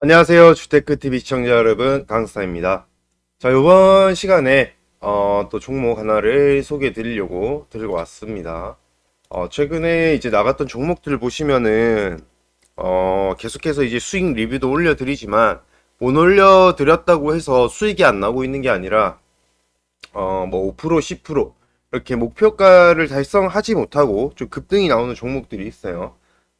안녕하세요. 주테크TV 시청자 여러분, 강스타입니다. 자, 이번 시간에, 어, 또 종목 하나를 소개해 드리려고 들고 왔습니다. 어, 최근에 이제 나갔던 종목들 보시면은, 어, 계속해서 이제 수익 리뷰도 올려 드리지만, 못 올려 드렸다고 해서 수익이 안 나고 있는 게 아니라, 어, 뭐 5%, 10%, 이렇게 목표가를 달성하지 못하고 좀 급등이 나오는 종목들이 있어요.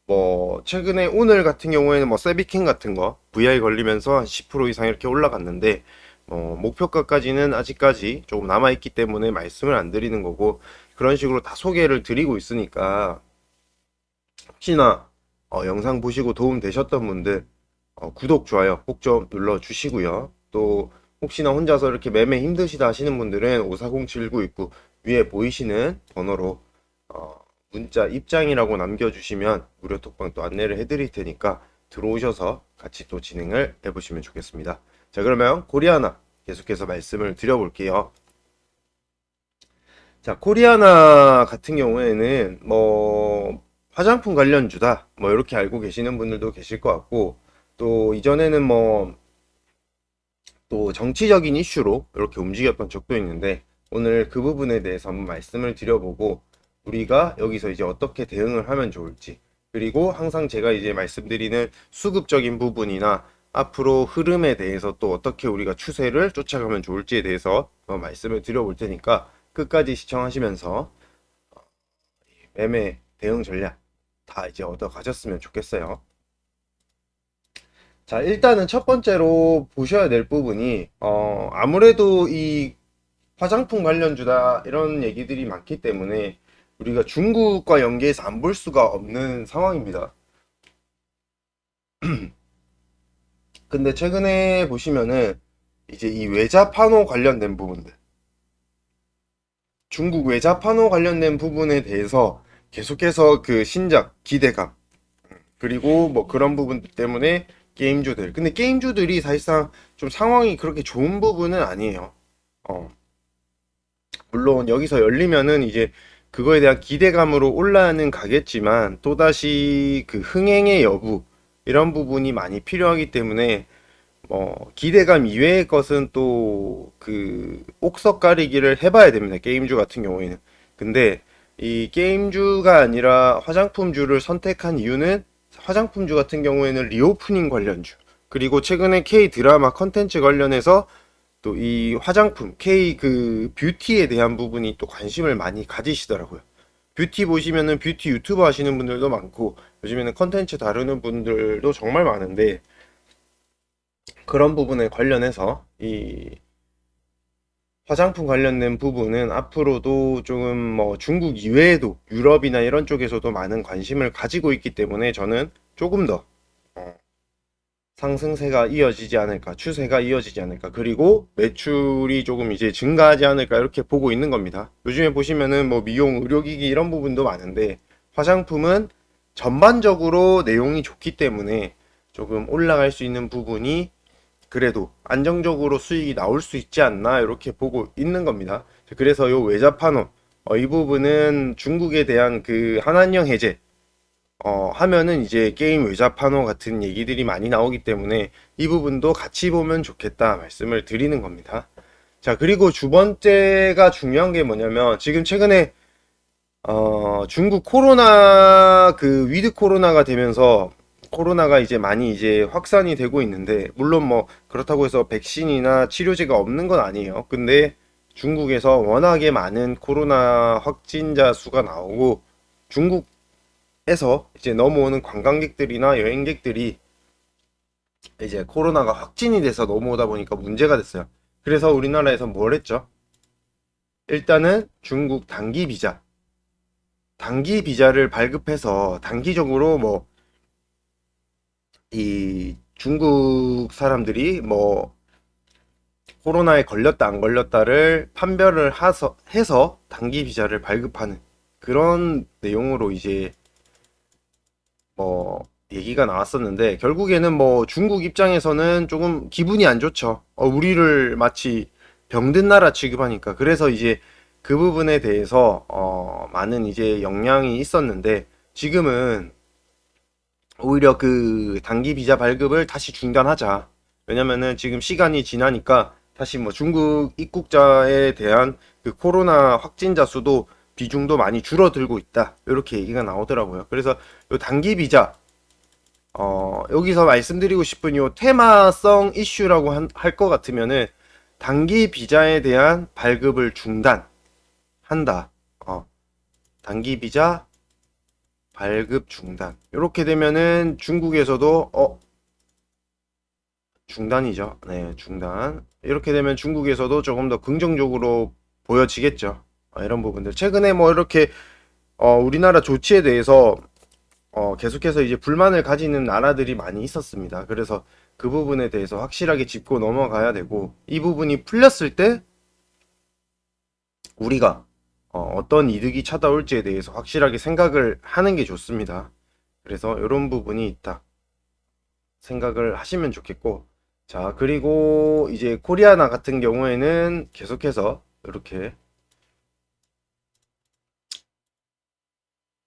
뭐 최근에 오늘 같은 경우에는 뭐 세비킹 같은 거 VI 걸리면서 한 10% 이상 이렇게 올라갔는데 뭐 목표가까지는 아직까지 조금 남아 있기 때문에 말씀을 안 드리는 거고 그런 식으로 다 소개를 드리고 있으니까 혹시나 어, 영상 보시고 도움 되셨던 분들 어, 구독 좋아요 꼭 좀 눌러 주시고요. 또 혹시나 혼자서 이렇게 매매 힘드시다 하시는 분들은 540799 위에 보이시는 번호로 어, 문자 입장이라고 남겨주시면 무료 톡방 또 안내를 해드릴 테니까 들어오셔서 같이 또 진행을 해보시면 좋겠습니다. 자, 그러면 코리아나 계속해서 말씀을 드려볼게요. 자, 코리아나 같은 경우에는 뭐 화장품 관련주다 뭐 이렇게 알고 계시는 분들도 계실 것 같고 또 이전에는 뭐 또 정치적인 이슈로 이렇게 움직였던 적도 있는데 오늘 그 부분에 대해서 한번 말씀을 드려보고 우리가 여기서 이제 어떻게 대응을 하면 좋을지 그리고 항상 제가 이제 말씀드리는 수급적인 부분이나 앞으로 흐름에 대해서 또 어떻게 우리가 추세를 쫓아가면 좋을지에 대해서 말씀을 드려볼 테니까 끝까지 시청하시면서 어, 매매 대응 전략 다 이제 얻어 가셨으면 좋겠어요. 자, 일단은 첫 번째로 보셔야 될 부분이 어, 아무래도 이 화장품 관련주다 이런 얘기들이 많기 때문에 우리가 중국과 연계해서 안 볼 수가 없는 상황입니다. 근데 최근에 보시면은 이제 이 외자판호 관련된 부분들, 중국 외자판호 관련된 부분에 대해서 계속해서 그 신작, 기대감, 그리고 뭐 그런 부분들 때문에 게임주들. 근데 게임주들이 사실상 좀 상황이 그렇게 좋은 부분은 아니에요. 어. 물론 여기서 열리면은 이제 그거에 대한 기대감으로 올라는 가겠지만 또다시 그 흥행의 여부 이런 부분이 많이 필요하기 때문에 뭐 기대감 이외의 것은 또 그 옥석 가리기를 해봐야 됩니다. 게임주 같은 경우에는. 근데 이 게임주가 아니라 화장품주를 선택한 이유는 화장품주 같은 경우에는 리오프닝 관련주 그리고 최근에 K 드라마 컨텐츠 관련해서 또 이 화장품, K 그 뷰티에 대한 부분이 또 관심을 많이 가지시더라고요. 뷰티 보시면은 뷰티 유튜버 하시는 분들도 많고 요즘에는 컨텐츠 다루는 분들도 정말 많은데 그런 부분에 관련해서 이 화장품 관련된 부분은 앞으로도 조금 뭐 중국 이외에도 유럽이나 이런 쪽에서도 많은 관심을 가지고 있기 때문에 저는 조금 더 어, 상승세가 이어지지 않을까, 추세가 이어지지 않을까, 그리고 매출이 조금 이제 증가하지 않을까, 이렇게 보고 있는 겁니다. 요즘에 보시면은 뭐 미용, 의료기기 이런 부분도 많은데, 화장품은 전반적으로 내용이 좋기 때문에 조금 올라갈 수 있는 부분이 그래도 안정적으로 수익이 나올 수 있지 않나, 이렇게 보고 있는 겁니다. 그래서 요 외자판호, 어, 이 부분은 중국에 대한 그 한한령 해제, 어, 하면은 이제 게임 외자판호 같은 얘기들이 많이 나오기 때문에 이 부분도 같이 보면 좋겠다 말씀을 드리는 겁니다. 자, 그리고 두 번째가 중요한 게 뭐냐면 지금 최근에 어, 중국 코로나 그 위드 코로나가 되면서 코로나가 이제 많이 이제 확산이 되고 있는데 물론 뭐 그렇다고 해서 백신이나 치료제가 없는 건 아니에요. 근데 중국에서 워낙에 많은 코로나 확진자 수가 나오고 중국 에서 이제 넘어오는 관광객들이나 여행객들이 이제 코로나가 확진이 돼서 넘어오다 보니까 문제가 됐어요. 그래서 우리나라에서 뭘 했죠? 일단은 중국 단기 비자, 단기 비자를 발급해서 단기적으로 뭐 이 중국 사람들이 뭐 코로나에 걸렸다 안 걸렸다를 판별을 하서, 해서 단기 비자를 발급하는 그런 내용으로 이제 뭐 얘기가 나왔었는데 결국에는 뭐 중국 입장에서는 조금 기분이 안 좋죠. 어, 우리를 마치 병든 나라 취급하니까 그래서 이제 그 부분에 대해서 어, 많은 이제 영향이 있었는데 지금은 오히려 그 단기 비자 발급을 다시 중단하자. 왜냐면은 지금 시간이 지나니까 다시 뭐 중국 입국자에 대한 그 코로나 확진자 수도 비중도 많이 줄어들고 있다. 이렇게 얘기가 나오더라고요. 그래서 요 단기 비자 어, 여기서 말씀드리고 싶은 요 테마성 이슈라고 할 것 같으면은 단기 비자에 대한 발급을 중단한다. 어, 단기 비자 발급 중단. 이렇게 되면은 중국에서도 어 중단이죠. 네, 중단. 이렇게 되면 중국에서도 조금 더 긍정적으로 보여지겠죠. 어, 이런 부분들. 최근에 뭐 이렇게 어, 우리나라 조치에 대해서 어, 계속해서 이제 불만을 가지는 나라들이 많이 있었습니다. 그래서 그 부분에 대해서 확실하게 짚고 넘어가야 되고, 이 부분이 풀렸을 때, 우리가 어, 떤 이득이 찾아올지에 대해서 확실하게 생각을 하는 게 좋습니다. 그래서 이런 부분이 있다. 생각을 하시면 좋겠고, 자, 그리고 이제 코리아나 같은 경우에는 계속해서 이렇게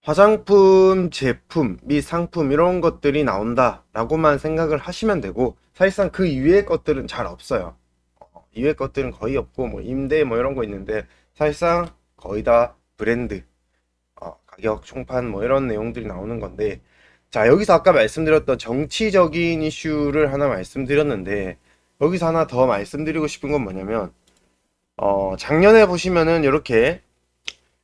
화장품 제품 및 상품 이런 것들이 나온다 라고만 생각을 하시면 되고 사실상 그 이외의 것들은 잘 없어요. 어, 이외의 것들은 거의 없고 뭐 임대 뭐 이런 거 있는데 사실상 거의 다 브랜드 어, 가격 총판 뭐 이런 내용들이 나오는 건데 자 여기서 아까 말씀드렸던 정치적인 이슈를 하나 말씀드렸는데 여기서 하나 더 말씀드리고 싶은 건 뭐냐면 어, 작년에 보시면은 이렇게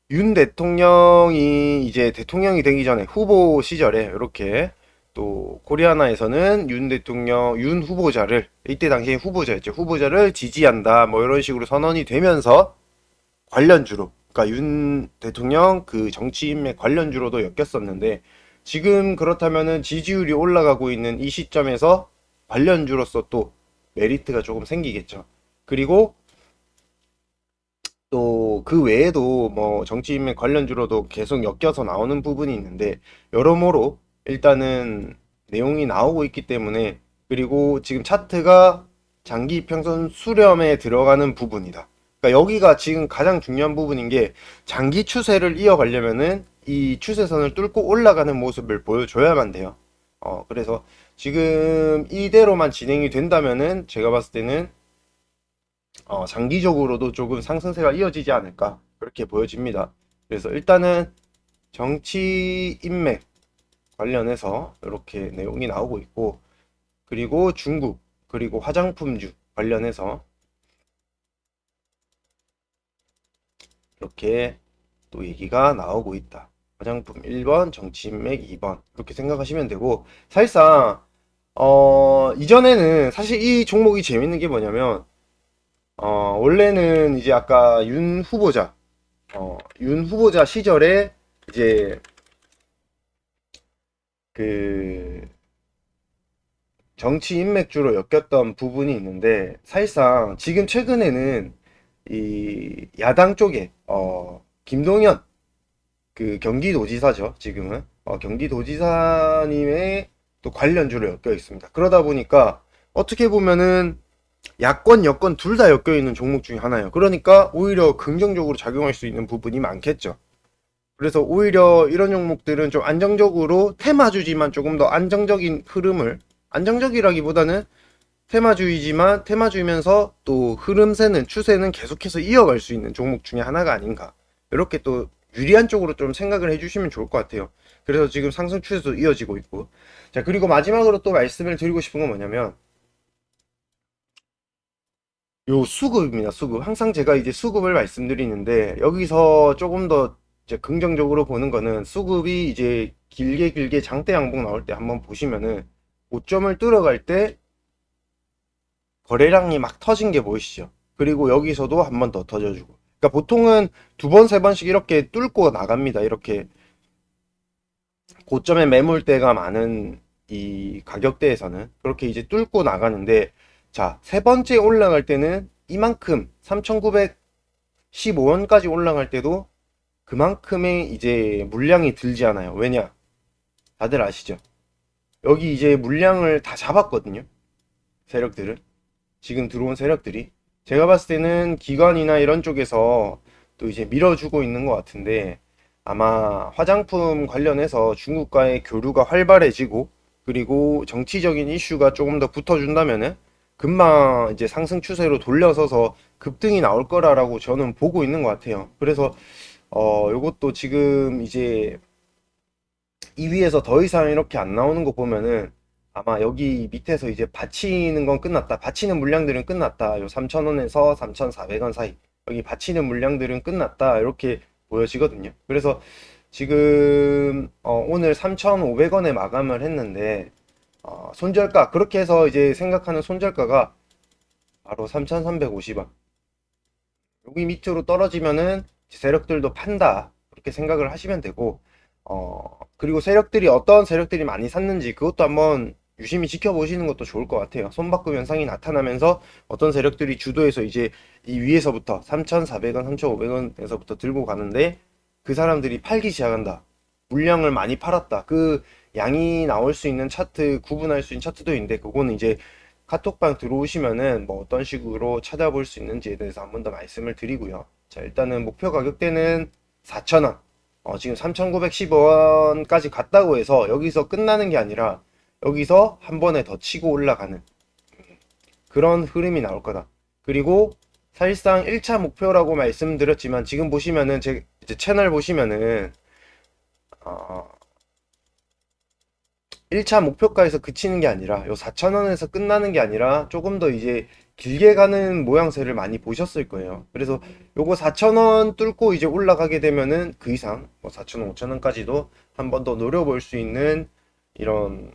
윤 대통령이 이제 대통령이 되기 전에 후보 시절에 이렇게 또 코리아나에서는 윤 대통령 윤 후보자를 이때 당시에 후보자였죠. 후보자를 지지한다 뭐 이런 식으로 선언이 되면서 관련주로 그러니까 윤 대통령 그 정치 인맥 관련주로도 엮였었는데 지금 그렇다면은 지지율이 올라가고 있는 이 시점에서 관련주로서 또 메리트가 조금 생기겠죠. 그리고 또 그 외에도 뭐 정치인맥 관련주로도 계속 엮여서 나오는 부분이 있는데 여러모로 일단은 내용이 나오고 있기 때문에 그리고 지금 차트가 장기 평선 수렴에 들어가는 부분이다. 그러니까 여기가 지금 가장 중요한 부분인 게 장기 추세를 이어가려면은 이 추세선을 뚫고 올라가는 모습을 보여줘야만 돼요. 어, 그래서 지금 이대로만 진행이 된다면은 제가 봤을 때는 어, 장기적으로도 조금 상승세가 이어지지 않을까 그렇게 보여집니다. 그래서 일단은 정치 인맥 관련해서 이렇게 내용이 나오고 있고 그리고 중국 그리고 화장품주 관련해서 이렇게 또 얘기가 나오고 있다. 화장품 1번, 정치 인맥 2번 이렇게 생각하시면 되고 사실상 어 이전에는 사실 이 종목이 재밌는 게 뭐냐면 어, 원래는 이제 아까 윤 후보자, 어, 윤 후보자 시절에 이제 그 정치 인맥주로 엮였던 부분이 있는데 사실상 지금 최근에는 이 야당 쪽에 어, 김동연 그 경기도지사죠 지금은 어, 경기도지사님의 또 관련주로 엮여 있습니다. 그러다 보니까 어떻게 보면은 야권, 여권 둘 다 엮여 있는 종목 중에 하나예요. 그러니까 오히려 긍정적으로 작용할 수 있는 부분이 많겠죠. 그래서 오히려 이런 종목들은 좀 안정적으로 테마주지만 조금 더 안정적인 흐름을 안정적이라기보다는 테마주의지만 테마주이면서 또 흐름새는 추세는 계속해서 이어갈 수 있는 종목 중에 하나가 아닌가 이렇게 또 유리한 쪽으로 좀 생각을 해주시면 좋을 것 같아요. 그래서 지금 상승 추세도 이어지고 있고 자 그리고 마지막으로 또 말씀을 드리고 싶은 건 뭐냐면 요 수급입니다. 수급. 항상 제가 이제 수급을 말씀드리는데 여기서 조금 더 이제 긍정적으로 보는 거는 수급이 이제 길게 길게 장대 양봉 나올 때 한번 보시면은 고점을 뚫어갈 때 거래량이 막 터진 게 보이시죠? 그리고 여기서도 한 번 더 터져주고. 그러니까 보통은 두 번, 세 번씩 이렇게 뚫고 나갑니다. 이렇게 고점에 매물대가 많은 이 가격대에서는 그렇게 이제 뚫고 나가는데 자, 세 번째 올라갈 때는 이만큼 3,915원까지 올라갈 때도 그만큼의 이제 물량이 들지 않아요. 왜냐? 다들 아시죠? 여기 이제 물량을 다 잡았거든요. 세력들을. 지금 들어온 세력들이. 제가 봤을 때는 기관이나 이런 쪽에서 또 이제 밀어주고 있는 것 같은데 아마 화장품 관련해서 중국과의 교류가 활발해지고 그리고 정치적인 이슈가 조금 더 붙어준다면은 금방 이제 상승 추세로 돌려서서 급등이 나올 거라라고 저는 보고 있는 것 같아요. 그래서 어 요것도 지금 이제 이 위에서 더 이상 이렇게 안 나오는 거 보면은 아마 여기 밑에서 이제 받치는 건 끝났다. 받치는 물량들은 끝났다. 요 3,000원에서 3,400원 사이. 여기 받치는 물량들은 끝났다. 이렇게 보여지거든요. 그래서 지금 어, 오늘 3,500원에 마감을 했는데 어, 손절가 그렇게 해서 이제 생각하는 손절가가 바로 3,350원. 여기 밑으로 떨어지면은 세력들도 판다. 그렇게 생각을 하시면 되고 어, 그리고 세력들이 어떤 세력들이 많이 샀는지 그것도 한번 유심히 지켜보시는 것도 좋을 것 같아요. 손바꿈 현상이 나타나면서 어떤 세력들이 주도해서 이제 이 위에서부터 3,400원, 3,500원에서부터 들고 가는데 그 사람들이 팔기 시작한다. 물량을 많이 팔았다. 그 양이 나올 수 있는 차트, 구분할 수 있는 차트도 있는데 그거는 이제 카톡방 들어오시면은 뭐 어떤 식으로 찾아볼 수 있는지에 대해서 한 번 더 말씀을 드리고요. 자, 일단은 목표 가격대는 4,000원. 어, 지금 3,910원까지 갔다고 해서 여기서 끝나는 게 아니라 여기서 한 번에 더 치고 올라가는 그런 흐름이 나올 거다. 그리고 사실상 1차 목표라고 말씀드렸지만 지금 보시면은 제 이제 채널 보시면은 어, 1차 목표가에서 그치는 게 아니라 요 4,000원에서 끝나는 게 아니라 조금 더 이제 길게 가는 모양새를 많이 보셨을 거예요. 그래서 요거 4,000원 뚫고 이제 올라가게 되면은 그 이상 뭐 4,000원, 5,000원까지도 한 번 더 노려볼 수 있는 이런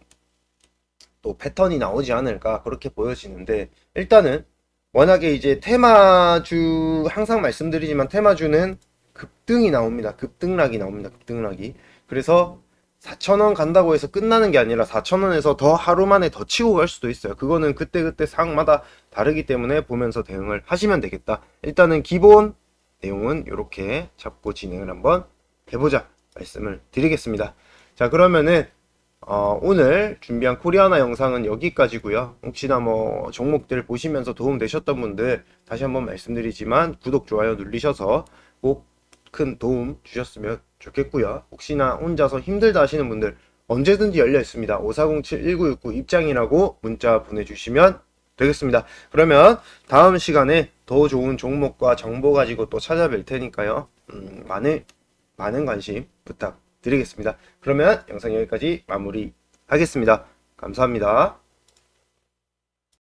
또 패턴이 나오지 않을까 그렇게 보여지는데 일단은 워낙에 이제 테마주 항상 말씀드리지만 테마주는 급등이 나옵니다. 급등락이 나옵니다. 급등락이. 그래서 4,000원 간다고 해서 끝나는 게 아니라 4,000원에서 더 하루 만에 더 치고 갈 수도 있어요. 그거는 그때그때 상황마다 다르기 때문에 보면서 대응을 하시면 되겠다. 일단은 기본 내용은 이렇게 잡고 진행을 한번 해보자 말씀을 드리겠습니다. 자 그러면은 어, 오늘 준비한 코리아나 영상은 여기까지고요. 혹시나 뭐 종목들 보시면서 도움 되셨던 분들 다시 한번 말씀드리지만 구독 좋아요 누르셔서 꼭 큰 도움 주셨으면 좋겠고요. 혹시나 혼자서 힘들다 하시는 분들 언제든지 열려 있습니다. 5407-1969 입장이라고 문자 보내주시면 되겠습니다. 그러면 다음 시간에 더 좋은 종목과 정보 가지고 또 찾아뵐 테니까요. 음, 많은 많은 관심 부탁드리겠습니다. 그러면 영상 여기까지 마무리 하겠습니다. 감사합니다.